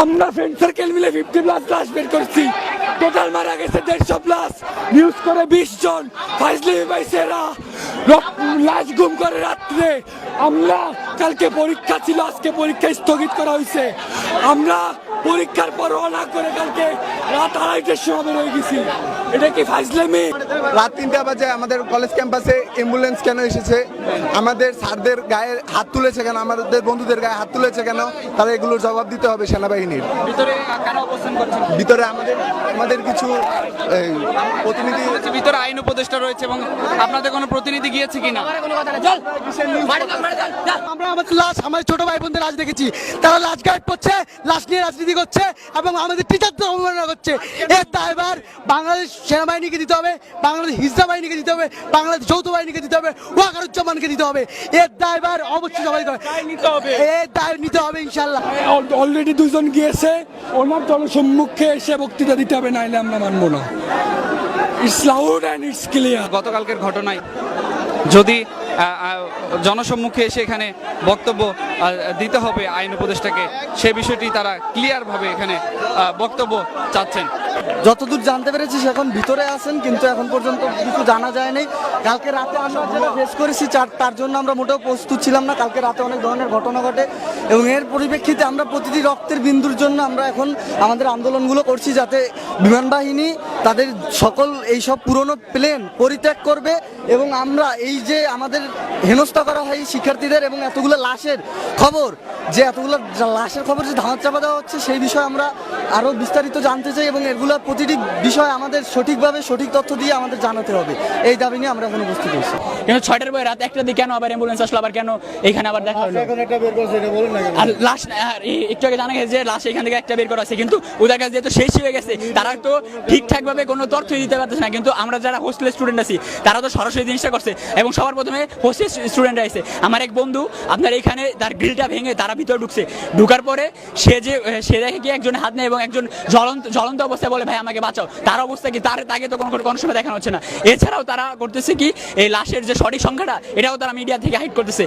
আমরা friend circle মিলে fifty plus লাশ বের করছি। টোটাল মারা গেছে দেড়শো প্লাস নিউজ করে বিশ জন। ফাইজলি পাইছে এরা লাশ গুম করে রাত্রে। আমরা কালকে পরীক্ষা ছিল, আজকে পরীক্ষা স্থগিত করা হয়েছে। আমরা পরীক্ষার পর অনা করে কালকে রাত আড়াইটার সময় রয়ে গেছি। এটা কি ফাইজলামি রাত তিনটা বাজে আমাদের কলেজ ক্যাম্পাসে অ্যাম্বুলেন্স কেন এসেছে? আমাদের স্যারদের গায়ে হাত তুলেছে কেন? আমাদের বন্ধুদের গায়ে হাত তুলেছে কেন? তারা এগুলোর জবাব দিতে হবে সেনাবাহিনীর। ভিতরে কারা অবস্থান করছেন? ভিতরে আমাদের আমাদের কিছু এই, প্রতিনিধি বলছি, ভিতরে আইন উপদেষ্টা রয়েছে এবং আপনাদের কোনো প্রতিনিধি গিয়েছে কিনা? আমরা আমাদের লাশ আমাদের ছোট ভাই বোনদের লাশ দেখেছি। তারা লাশ গাইড করছে লাশ নিয়ে রাজনীতি করছে এবং আমাদের টিচারদের অবমাননা করছে। এর দায়ভার বাংলাদেশ সেনাবাহিনীকে দিতে হবে বাংলাদেশ হিজরা বাহিনীকে দিতে হবে বাংলাদেশ যৌথ বাহিনীকে দিতে হবে ওয়াকারুজ্জামানকে দিতে হবে। এর দায়ভার অবশ্যই সবাই নিতে হবে। এর দায় নিতে হবে ইনশাল্লাহ অলরেডি দুজন গিয়েছে ওনার জনসম্মুখে এসে বক্তৃতা দিতে হবে নাইলে আমরা মানবো না। It's loud and it's clear গতকালকের ঘটনায় যদি জনসম্মুখে এসে এখানে বক্তব্য দিতে হবে আইন উপদেষ্টাকে সে বিষয়টি তারা ক্লিয়ারভাবে এখানে বক্তব্য চাচ্ছেন। যতদূর জানতে পেরেছি সে এখন ভিতরে আছেন, কিন্তু এখন পর্যন্ত কিছু জানা যায় কালকে রাতে আমরা যেটা ফেস করেছি তার জন্য আমরা মোটেও প্রস্তুত ছিলাম না। কালকে রাতে অনেক ধরনের ঘটনা ঘটে এবং এর পরিপ্রেক্ষিতে আমরা প্রতিটি রক্তের বিন্দুর জন্য আমরা এখন আমাদের আন্দোলনগুলো করছি যাতে বিমান বাহিনী তাদের সকল এই সব পুরনো প্লেন পরিত্যাগ করবে এবং আমরা এই যে আমাদের হেনস্থা করা হয় শিক্ষার্থীদের এবং এতগুলো লাশের খবর, যে এতগুলো লাশের খবর যে ধামাত চাপা দেওয়া হচ্ছে, সেই বিষয়ে আমরা আরও বিস্তারিত জানতে চাই এবং এগুলোর প্রতিটি বিষয় আমাদের সঠিকভাবে সঠিক তথ্য দিয়ে আমাদের জানাতে হবে। এই দাবি নিয়ে আমরা এখন উপস্থিত হয়েছি। কিন্তু ছয়টার পরে রাত একটা দিকে কেন আবার অ্যাম্বুলেন্স আসলো? আবার কেন এখানে আবার দেখা হলো? আর লাশ একটু আগে জানা গেছে যে লাশ এখান থেকে একটা বের করা আছে কিন্তু ওদের কাছে যেহেতু শেষ হয়ে গেছে তারা তো ঠিকঠাক ভাবে কোনো তথ্য দিতে পারতেছে না। কিন্তু আমরা যারা হোস্টেলের স্টুডেন্ট আছি তারা তো সরাসরি জিনিসটা করছে এবং সবার প্রথমে হোস্টেল স্টুডেন্ট আছে আমার এক বন্ধু আপনার এখানে তার গ্রিলটা ভেঙে তারা ভিতরে ঢুকছে। ঢুকার পরে সে যে সে দেখে কি একজন হাত নেয় এবং একজন জ্বলন্ত জ্বলন্ত অবস্থায় বলে, ভাই, আমাকে বাঁচাও। তার অবস্থা কি? তার তাকে তো কোনো কোনো সময় দেখানো হচ্ছে না। এছাড়াও তারা করতেছে কি? এই লাশের যে সঠিক সংখ্যাটা, এটাও তারা মিডিয়া থেকে হাইড করতেছে।